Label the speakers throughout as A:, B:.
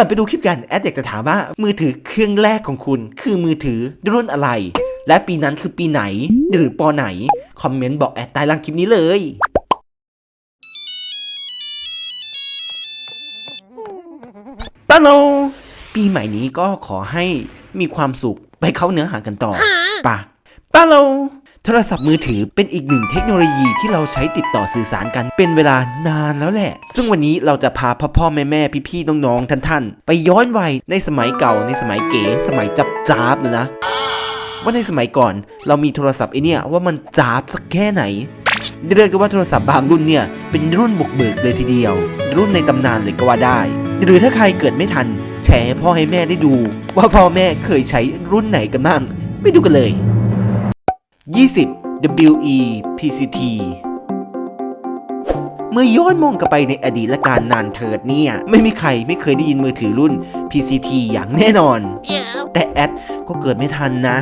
A: ก่อนไปดูคลิปกันแอดอยากจะถามว่ามือถือเครื่องแรกของคุณ คือมือถือรุ่นอะไร และปีนั้นคือปีไหน หรือปอไหน คอมเมนต์บอกแอดใต้ล่างคลิปนี้เลยป้าโลปีใหม่นี้ก็ขอให้มีความสุขไปเข้าเนื้อหากันต่อป่ะป้าโล โทรศัพท์มือถือเป็นอีกหนึ่งเทคโนโลยีที่เราใช้ติดต่อสื่อสารกันเป็นเวลานานแล้วแหละ ซึ่งวันนี้เราจะพาพ่อพ่อแม่แม่พี่พี่น้องๆท่านท่านๆ ไปย้อนวัยในสมัยเก่าในสมัยเก๋สมัยจับจ้าบนะนะ ว่าในสมัยก่อนเรามีโทรศัพท์ไอเนี่ยว่ามันจ้าบสักแค่ไหน เรียกได้ว่าโทรศัพท์บางรุ่นเนี่ยเป็นรุ่นบุกเบิกเลยทีเดียว รุ่นในตำนานเลยก็ว่าได้ หรือถ้าใครเกิดไม่ทัน แชร์พ่อให้แม่ได้ดู ว่าพ่อแม่เคยใช้รุ่นไหนกันบ้างไปดูกันเลย 20 WE PCT เมื่อย้อนมองกลับไปในอดีตและการนานเถิดเนี่ย ไม่มีใครไม่เคยได้ยินมือถือรุ่น PCT อย่างแน่นอน แต่แอดก็เกิดไม่ทันนะ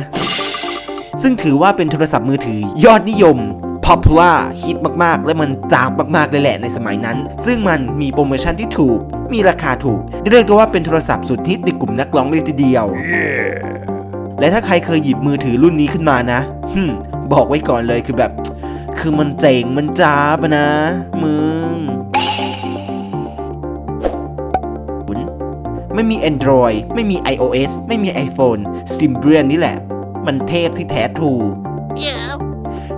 A: ซึ่งถือว่าเป็นโทรศัพท์มือถือยอดนิยม popular ฮิตมากๆ และมันจางมากๆเลยแหละในสมัยนั้น ซึ่งมันมีโปรโมชั่นที่ถูก มีราคาถูก เรียกได้ว่าเป็นโทรศัพท์สุดฮิตในกลุ่มนักร้องเลยทีเดียว และถ้าใครเคยหยิบมือถือรุ่นนี้ขึ้นมานะฮึมบอกไว้ก่อนเลยคือแบบ คือมันเจ๋งมันจ้าบอะนะ มึง ไม่มี Android ไม่มี iOS ไม่มี iPhone Symbian นี่แหละ มันเทพที่แท้ทรู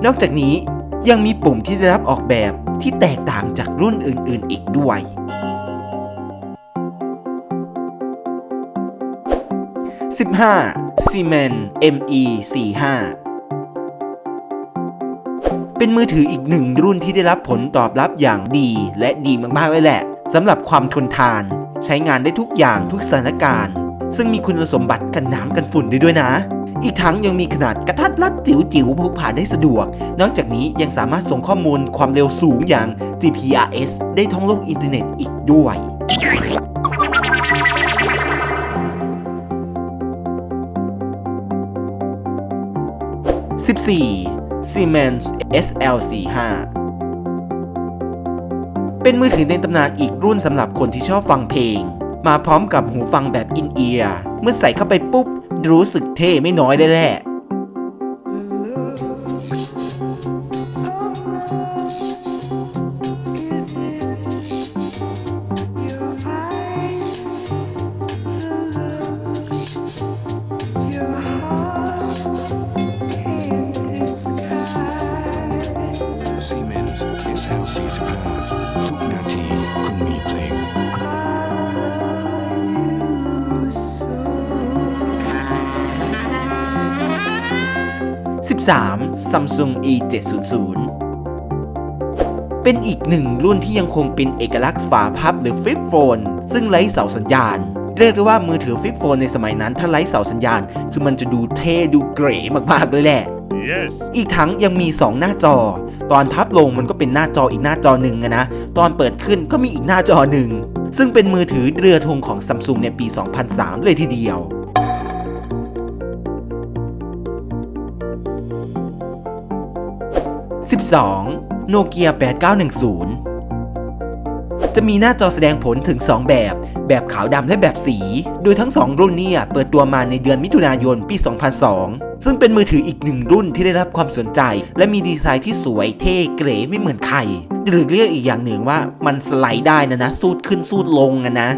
A: นอกจากนี้ยังมีปุ่มที่ได้รับออกแบบที่แตกต่างจากรุ่นอื่น ๆ อีกด้วย 15 Siemens ME 45 เป็นมือถืออีกหนึ่งรุ่นที่ได้รับผลตอบรับอย่างดีและดีมาก ๆ เลยแหละสำหรับความทนทาน ใช้งานได้ทุกอย่างทุกสถานการณ์ ซึ่งมีคุณสมบัติกันน้ำกันฝุ่นได้ด้วยนะ อีกทั้งยังมีขนาดกระทัดรัดจิ๋วจิ๋วๆพกพาได้สะดวก นอกจากนี้ยังสามารถส่งข้อมูลความเร็วสูงอย่าง GPRS ได้ท่องโลกอินเทอร์เน็ตอีกด้วย 14 Siemens SL45 เป็นมือถือในตำนานอีกรุ่นสำหรับคนที่ชอบฟังเพลง มาพร้อมกับหูฟังแบบอินเอียร์ เมื่อใส่เข้าไปปุ๊บ รู้สึกเท่ไม่น้อยเลยแหละ 13 Samsung E 700 เป็นอีกหนึ่งรุ่นที่ยังคงเป็นเอกลักษณ์ฝาพับหรือฟลิปโฟน ซึ่งไร้เสาสัญญาณ เรียกได้ว่ามือถือฟลิปโฟนในสมัยนั้นถ้าไร้เสาสัญญาณ คือมันจะดูเท่ดูเก๋มากๆเลยแหละ
B: Yes.
A: อีกทั้งยังมี 2 หน้าจอ ตอนพับลงมันก็เป็นหน้าจออีกหน้าจอหนึ่งอะนะ ตอนเปิดขึ้นก็มีอีกหน้าจอหนึ่ง ซึ่งเป็นมือถือเรือธงของซัมซุงในปี 2003 เลยทีเดียว 12โนเกีย8910 จะมีหน้าจอแสดงผลถึง 2 แบบ แบบขาวดำและแบบสี โดยทั้ง 2 รุ่นเนี่ยเปิดตัวมาในเดือนมิถุนายนปี 2002 ซึ่งเป็นมือถืออีกหนึ่งรุ่นที่ได้รับความสนใจ และมีดีไซน์ที่สวยเท่เก๋ไม่เหมือนใคร หรือเรียกอีกอย่างหนึ่งว่ามันสไลด์ได้นะนะ สูดขึ้นสูดลงอะนะ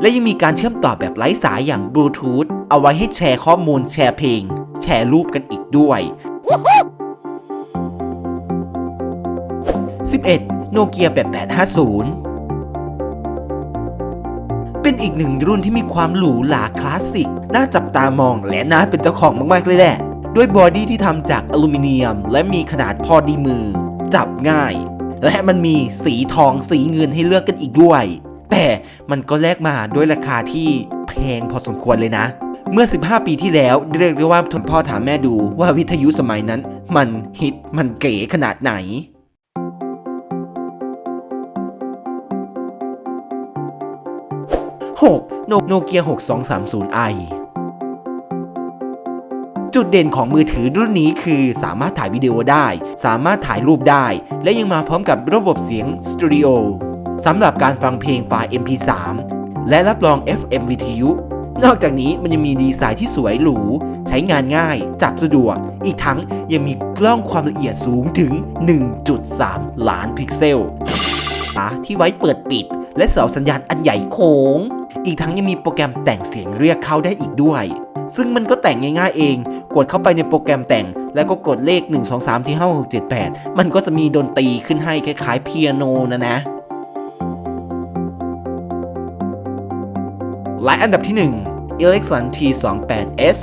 A: และยังมีการเชื่อมต่อแบบไร้สายอย่างบลูทูธเอาไว้ให้แชร์ข้อมูลแชร์เพลง แชร์รูปกันอีกด้วย 11 โนเกีย8850 เป็นอีกหนึ่งรุ่นที่มีความหรูหราคลาสสิก น่าจับตามองและน่าเป็นเจ้าของมาก ๆ เลยแหละ ด้วยบอดี้ที่ทำจากอลูมิเนียม และมีขนาดพอดีมือ จับง่าย และมันมีสีทองสีเงินให้เลือกกันอีกด้วย แต่มันก็แลกมาด้วยราคาที่แพงพอสมควรเลยนะ เมื่อ 15 ปีที่แล้วเรียกได้ว่าทนพ่อถามแม่ดูว่าวิทยุสมัยนั้น มันฮิตมันเก๋ขนาดไหน 6. โนโนเกีย 6230i จุดเด่นของมือถือรุ่นนี้คือสามารถถ่ายวิดีโอได้ สามารถถ่ายรูปได้ และยังมาพร้อมกับระบบเสียงสตูดิโอสำหรับการฟังเพลงไฟล์ MP3 และรับรอง FM วิทยุ นอกจากนี้มันยังมีดีไซน์ที่สวยหรู ใช้งานง่าย จับสะดวก อีกทั้งยังมีกล้องความละเอียดสูงถึง 1.3 ล้านพิกเซลที่ไว้เปิดปิด และเสาสัญญาณอันใหญ่โค้ง อีกทั้งยังมีโปรแกรมแต่งเสียงเรียกเข้าได้อีกด้วย ซึ่งมันก็แต่งง่ายๆเอง กดเข้าไปในโปรแกรมแต่ง แล้วก็กดเลข 1 2 3 4 5 6 7 8 มันก็จะมีดนตรีขึ้นให้คล้ายๆเปียโนนะนะ และอันดับที่ 1 Ericsson T28s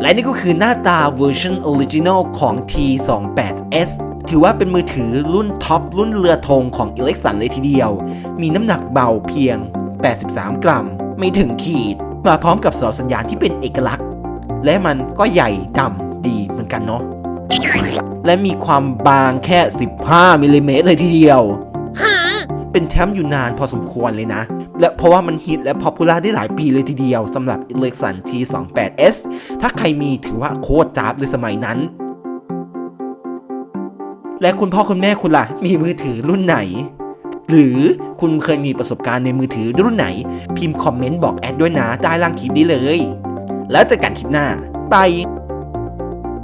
A: และนี่ก็คือหน้าตาเวอร์ชันออริจิน l ลของ T28s ถือว่าเป็นมือถือรุ่นท็อปรุ่นเรือธงของ Ericsson เลยทีเดียว มีน้ำหนักเบาเพียง 83 กรัม ไม่ถึงขีด มาพร้อมกับเสาสัญญาณที่เป็นเอกลักษณ์ และมันก็ใหญ่ดำดีเหมือนกันเนาะและมีความบางแค่ 15มิลลิเมตรเลยทีเดียว เป็นแชมป์อยู่นานพอสมควรเลยนะ และเพราะว่ามันฮิตและพอปูล่าได้หลายปีเลยทีเดียวสำหรับ Ericsson T28s ถ้าใครมีถือว่าโคตรจ้าบเลยสมัยนั้น และคุณพ่อคุณแม่คุณล่ะ มีมือถือรุ่นไหนหรือคุณเคยมีประสบการณ์ในมือถือรุ่นไหน พิมพ์คอมเมนต์บอกแอดด้วยนะใต้ล่างคลิปนี้เลย แล้วเจอกันคลิปหน้าบาย